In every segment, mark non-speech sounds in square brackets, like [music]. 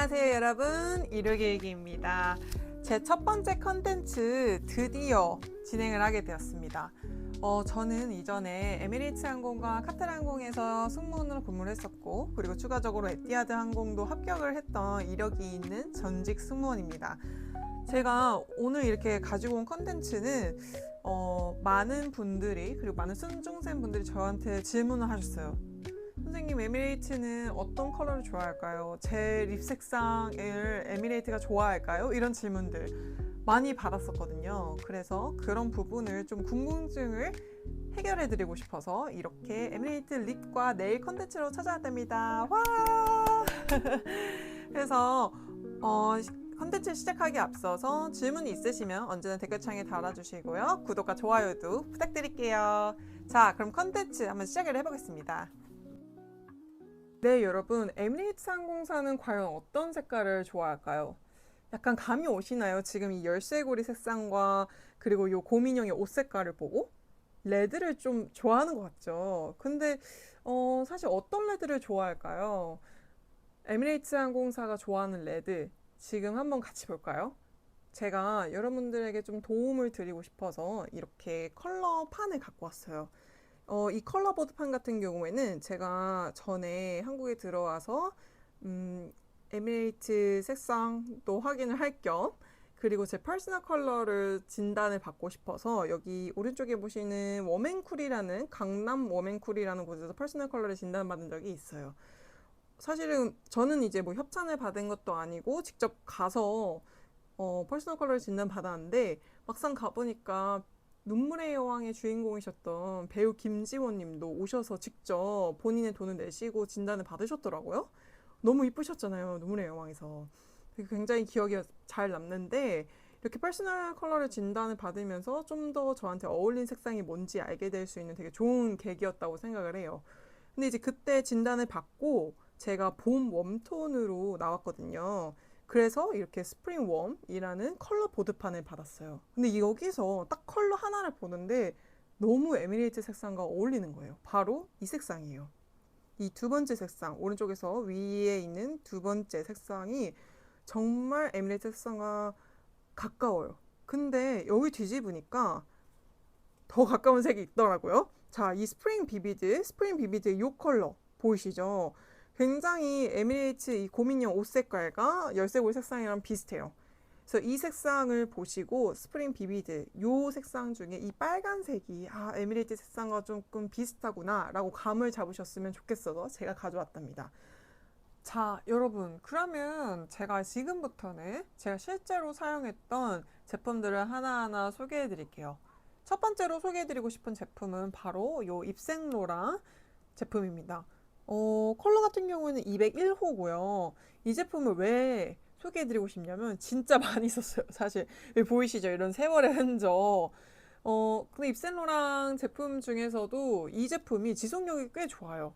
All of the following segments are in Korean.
안녕하세요 여러분. 이루기일기입니다. 제 첫 번째 컨텐츠 드디어 진행을 하게 되었습니다. 어, 저는 이전에 에미레이츠 항공과 카타르 항공에서 승무원으로 근무를 했었고 그리고 추가적으로 에티하드 항공도 합격을 했던 이력이 있는 전직 승무원입니다. 제가 오늘 이렇게 가지고 온 컨텐츠는 어, 많은 분들이 그리고 많은 순중생 분들이 저한테 질문을 하셨어요 선생님 에미레이트는 어떤 컬러를 좋아할까요? 제 립 색상을 에미레이트가 좋아할까요? 이런 질문들 많이 받았었거든요. 그래서 그런 부분을 좀 궁금증을 해결해 드리고 싶어서 이렇게 에미레이트 립과 네일 컨텐츠로 찾아왔답니다. 와! [laughs] 그래서 어, 컨텐츠 시작하기 앞서서 질문이 있으시면 언제나 댓글창에 달아주시고요. 구독과 좋아요도 부탁드릴게요. 자, 그럼 컨텐츠 한번 시작을 해보겠습니다. 네, 여러분. 에미레이트 항공사는 과연 어떤 색깔을 좋아할까요? 약간 감이 오시나요? 지금 이 열쇠고리 색상과 그리고 이 고민형의 옷 색깔을 보고 레드를 좀 좋아하는 것 같죠. 근데 어, 사실 어떤 레드를 좋아할까요? 에미레이트 항공사가 좋아하는 레드 지금 한번 같이 볼까요? 제가 여러분들에게 좀 도움을 드리고 싶어서 이렇게 컬러 판을 갖고 왔어요. 어, 이 컬러보드판 같은 경우에는 제가 전에 한국에 들어와서 음, 에미레이트 색상도 확인을 할 겸 그리고 제 퍼스널 컬러를 진단을 받고 싶어서 여기 오른쪽에 보시는 워맨쿨이라는 강남 워맨쿨이라는 곳에서 퍼스널 컬러를 진단받은 적이 있어요. 사실은 저는 이제 뭐 협찬을 받은 것도 아니고 직접 가서 어, 퍼스널 컬러를 진단 받았는데 막상 가보니까 눈물의 여왕의 주인공이셨던 배우 김지원 님도 오셔서 직접 본인의 돈을 내시고 진단을 받으셨더라고요. 너무 이쁘셨잖아요. 눈물의 여왕에서. 굉장히 기억이 잘 남는데 이렇게 퍼스널 컬러를 진단을 받으면서 좀 더 저한테 어울린 색상이 뭔지 알게 될 수 있는 되게 좋은 계기였다고 생각을 해요. 근데 이제 그때 진단을 받고 제가 봄 웜톤으로 나왔거든요. 그래서 이렇게 스프링 웜이라는 컬러 보드판을 받았어요. 근데 여기서 딱 컬러 하나를 보는데 너무 에미레이트 색상과 어울리는 거예요. 바로 이 색상이에요. 이 두 번째 색상, 오른쪽에서 위에 있는 두 번째 색상이 정말 에미레이트 색상과 가까워요. 근데 여기 뒤집으니까 더 가까운 색이 있더라고요. 자, 이 스프링 비비드, 스프링 비비드의 이 컬러 보이시죠? 굉장히 에미레이트 이 고민형 옷 색깔과 열쇠고리 색상이랑 비슷해요. 그래서 이 색상을 보시고 스프링 비비드 요 색상 중에 이 빨간색이 아 에미레이트 색상과 조금 비슷하구나 라고 감을 잡으셨으면 좋겠어서 제가 가져왔답니다. 자 여러분 그러면 제가 지금부터는 제가 실제로 사용했던 제품들을 하나하나 소개해 드릴게요. 첫 번째로 소개해 드리고 싶은 제품은 바로 요 입생로랑 제품입니다. 어, 컬러 같은 경우에는 201호고요. 이 제품을 왜 소개해드리고 싶냐면 진짜 [laughs] 많이 썼어요. 사실 보이시죠? 이런 세월의 흔적. 어, 근데 입센로랑 제품 중에서도 이 제품이 지속력이 꽤 좋아요.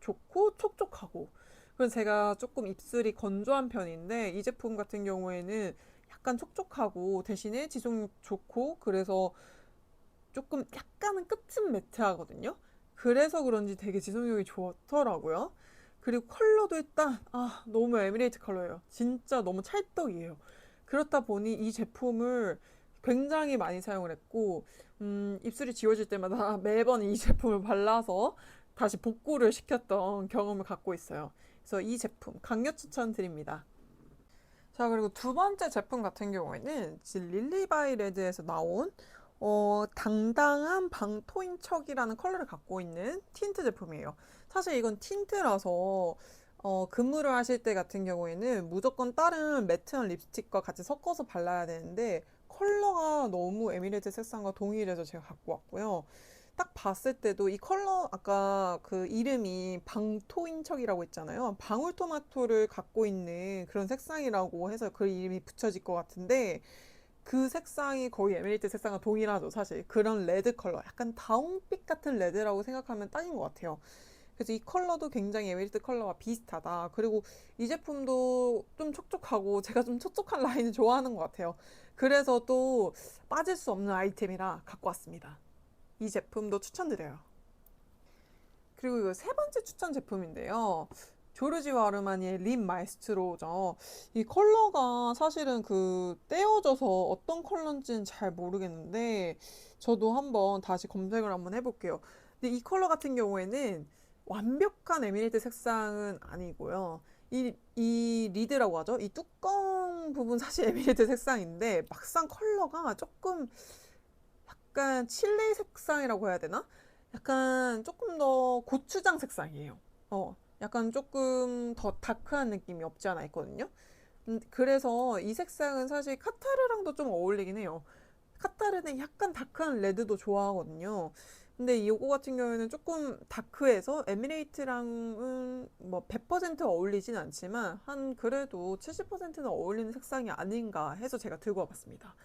좋고 촉촉하고. 그래서 제가 조금 입술이 건조한 편인데 이 제품 같은 경우에는 약간 촉촉하고 대신에 지속력 좋고 그래서 조금 약간은 끝은 매트하거든요. 그래서 그런지 되게 지속력이 좋더라고요. 그리고 컬러도 일단 아 너무 에미레이트 컬러예요. 진짜 너무 찰떡이에요. 그렇다 보니 이 제품을 굉장히 많이 사용을 했고 음, 입술이 지워질 때마다 [laughs] 매번 이 제품을 발라서 다시 복구를 시켰던 경험을 갖고 있어요. 그래서 이 제품 강력 추천드립니다. 자 그리고 두 번째 제품 같은 경우에는 릴리바이 레드에서 나온 어, 당당한 방토인 척이라는 컬러를 갖고 있는 틴트 제품이에요. 사실 이건 틴트라서 어, 근무를 하실 때 같은 경우에는 무조건 다른 매트한 립스틱과 같이 섞어서 발라야 되는데 컬러가 너무 에미레이트 색상과 동일해서 제가 갖고 왔고요. 딱 봤을 때도 이 컬러 아까 그 이름이 방토인척이라고 했잖아요. 방울토마토를 갖고 있는 그런 색상이라고 해서 그 이름이 붙여질 것 같은데 그 색상이 거의 에메리트 색상과 동일하죠, 사실. 그런 레드 컬러. 약간 다홍빛 같은 레드라고 생각하면 딱인 것 같아요. 그래서 이 컬러도 굉장히 에메리트 컬러와 비슷하다. 그리고 이 제품도 좀 촉촉하고 [laughs] 제가 좀 촉촉한 라인을 좋아하는 것 같아요. 그래서 또 빠질 수 없는 아이템이라 갖고 왔습니다. 이 제품도 추천드려요. 그리고 이거 세 번째 추천 제품인데요. 조르지오 아르마니의 립 마에스트로죠. 이 컬러가 사실은 그 떼어져서 어떤 컬러인지는 잘 모르겠는데 저도 한번 다시 검색을 한번 해볼게요. 근데 이 컬러 같은 경우에는 완벽한 에미레이트 색상은 아니고요. 이, 이 리드라고 하죠. 이 뚜껑 부분 사실 [laughs] 에미레이트 색상인데 막상 컬러가 조금 약간 칠레 색상이라고 해야 되나? 약간 조금 더 고추장 색상이에요. 어, 약간 조금 더 다크한 느낌이 없지 않아 있거든요. 음, 그래서 이 색상은 사실 카타르랑도 좀 어울리긴 해요. 카타르는 약간 다크한 레드도 좋아하거든요. 근데 이거 같은 경우에는 조금 다크해서 에미레이트랑은 뭐 100% 어울리진 않지만 한 그래도 70%는 어울리는 색상이 아닌가 해서 제가 들고 와봤습니다.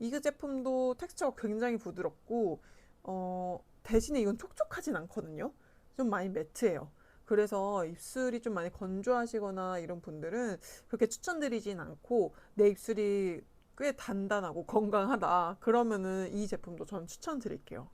이 제품도 텍스처가 굉장히 부드럽고 어, 대신에 이건 촉촉하진 않거든요. 좀 많이 매트해요. 그래서 입술이 좀 많이 건조하시거나 이런 분들은 그렇게 추천드리진 않고 내 입술이 꽤 단단하고 건강하다. 그러면은 이 제품도 전 추천드릴게요.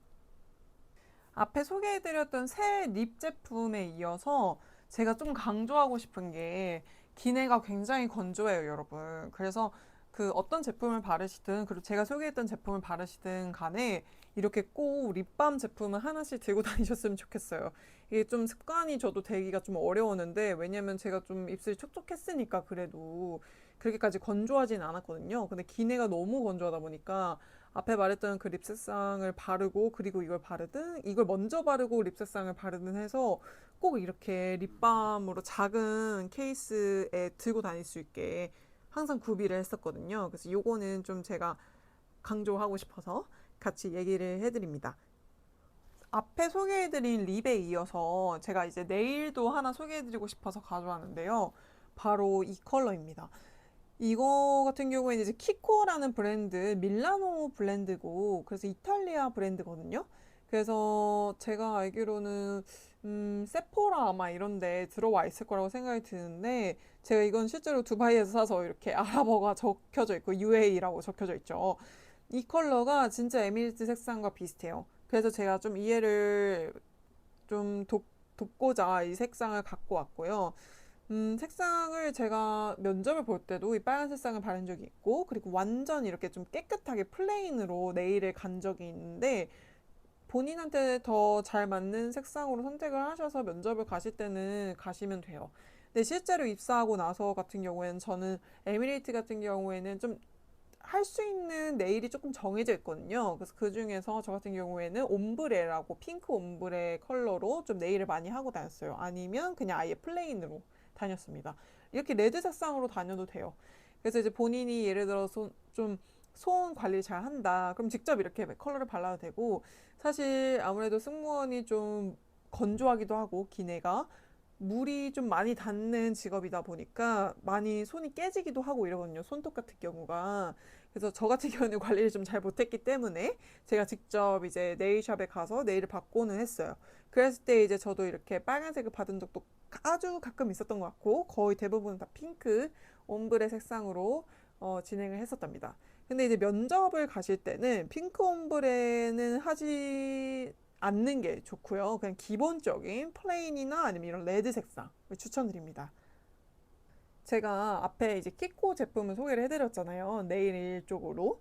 앞에 소개해드렸던 새 립 제품에 이어서 제가 좀 강조하고 싶은 게 기내가 굉장히 건조해요, 여러분. 그래서 그 어떤 제품을 바르시든 그리고 제가 소개했던 제품을 바르시든 간에 이렇게 꼭 립밤 제품을 하나씩 들고 [laughs] 다니셨으면 좋겠어요. 이게 좀 습관이 저도 되기가 좀 어려웠는데 왜냐면 제가 좀 입술이 촉촉했으니까 그래도 그렇게까지 건조하진 않았거든요. 근데 기내가 너무 건조하다 보니까 앞에 말했던 그립 색상을 바르고 그리고 이걸 바르든 이걸 먼저 바르고 립 색상을 바르든 해서 꼭 이렇게 립밤으로 작은 케이스에 들고 다닐 수 있게 항상 구비를 했었거든요. 그래서 요거는 좀 제가 강조하고 싶어서 같이 얘기를 해드립니다. 앞에 소개해드린 립에 이어서 제가 이제 네일도 하나 소개해드리고 싶어서 가져왔는데요. 바로 이 컬러입니다. 이거 같은 경우에는 이제 키코라는 브랜드, 밀라노 브랜드고, 그래서 이탈리아 브랜드거든요. 그래서 제가 알기로는, 음, 세포라 아마 이런 데 들어와 있을 거라고 생각이 드는데, 제가 이건 실제로 두바이에서 사서 이렇게 아랍어가 적혀져 있고, UAE라고 적혀져 있죠. 이 컬러가 진짜 에미리트 색상과 비슷해요. 그래서 제가 좀 이해를 좀 돕, 돕고자 이 색상을 갖고 왔고요. 음, 색상을 제가 면접을 볼 때도 이 빨간 색상을 바른 적이 있고, 그리고 완전 이렇게 좀 깨끗하게 플레인으로 네일을 간 적이 있는데, 본인한테 더 잘 맞는 색상으로 선택을 하셔서 면접을 가실 때는 가시면 돼요. 근데 실제로 입사하고 나서 같은 경우에는 저는 에미레이트 같은 경우에는 좀 할 수 있는 네일이 조금 정해져 있거든요. 그래서 그 중에서 저 같은 경우에는 옴브레라고 핑크 옴브레 컬러로 좀 네일을 많이 하고 다녔어요. 아니면 그냥 아예 플레인으로 다녔습니다. 이렇게 레드 색상으로 다녀도 돼요. 그래서 이제 본인이 예를 들어서 좀손 관리 잘 한다. 그럼 직접 이렇게 컬러를 발라도 되고, 사실 아무래도 승무원이 좀 건조하기도 하고, 기내가 물이 좀 많이 닿는 직업이다 보니까 많이 손이 깨지기도 하고 이러거든요. 손톱 같은 경우가. 그래서 저 같은 경우는 [laughs] 관리를 좀 잘 못했기 때문에 제가 직접 이제 네일샵에 가서 네일을 받고는 했어요. 그랬을 때 이제 저도 이렇게 빨간색을 받은 적도 아주 가끔 있었던 것 같고 거의 대부분 다 핑크 옴브레 색상으로 어, 진행을 했었답니다. 근데 이제 면접을 가실 때는 핑크 옴브레는 하지 않는 게 좋고요. 그냥 기본적인 플레인이나 아니면 이런 레드 색상을 추천드립니다. 제가 앞에 이제 키코 제품을 소개를 해드렸잖아요. 네일 쪽으로.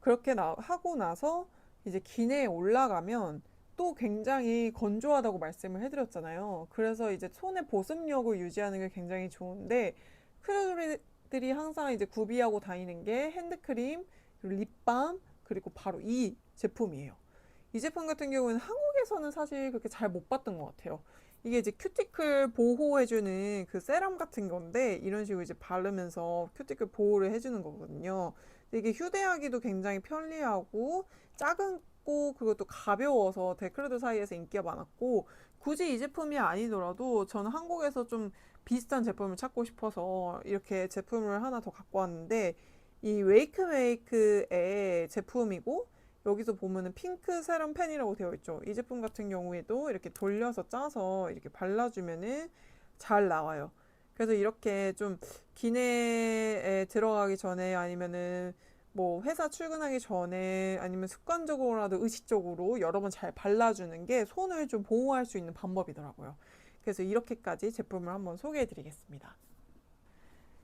그렇게 나, 하고 나서 이제 기내에 올라가면 또 굉장히 건조하다고 말씀을 해드렸잖아요. 그래서 이제 손의 보습력을 유지하는 게 굉장히 좋은데 크루들이 항상 이제 구비하고 다니는 게 핸드크림, 립밤, 그리고 바로 이 제품이에요. 이 제품 같은 경우는 한국에서는 사실 그렇게 잘 못 봤던 것 같아요. 이게 이제 큐티클 보호해주는 그 세럼 같은 건데 이런 식으로 이제 바르면서 큐티클 보호를 해주는 거거든요. 이게 휴대하기도 굉장히 편리하고 작고 그리고 또 가벼워서 데크루드 사이에서 인기가 많았고 굳이 이 제품이 아니더라도 저는 한국에서 좀 비슷한 제품을 찾고 싶어서 이렇게 제품을 하나 더 갖고 왔는데 이 웨이크메이크의 제품이고 여기서 보면은 핑크 세럼 펜이라고 되어 있죠. 이 제품 같은 경우에도 이렇게 돌려서 짜서 이렇게 발라주면은 잘 나와요. 그래서 이렇게 좀 기내에 들어가기 전에 아니면은 뭐 회사 출근하기 전에 아니면 습관적으로라도 의식적으로 여러 번 잘 발라주는 게 손을 좀 보호할 수 있는 방법이더라고요. 그래서 이렇게까지 제품을 한번 소개해 드리겠습니다.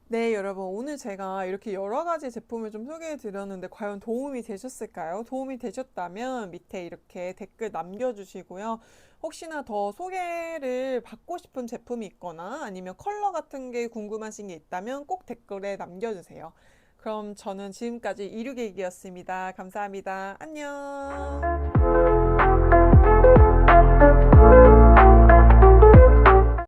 네, 여러분. 오늘 제가 이렇게 여러 가지 제품을 좀 소개해 드렸는데 과연 도움이 되셨을까요? 도움이 되셨다면 밑에 이렇게 댓글 남겨주시고요. 혹시나 더 소개를 받고 싶은 제품이 있거나 아니면 컬러 같은 게 궁금하신 게 있다면 꼭 댓글에 남겨주세요. 그럼 저는 지금까지 이류객이었습니다. 감사합니다. 안녕.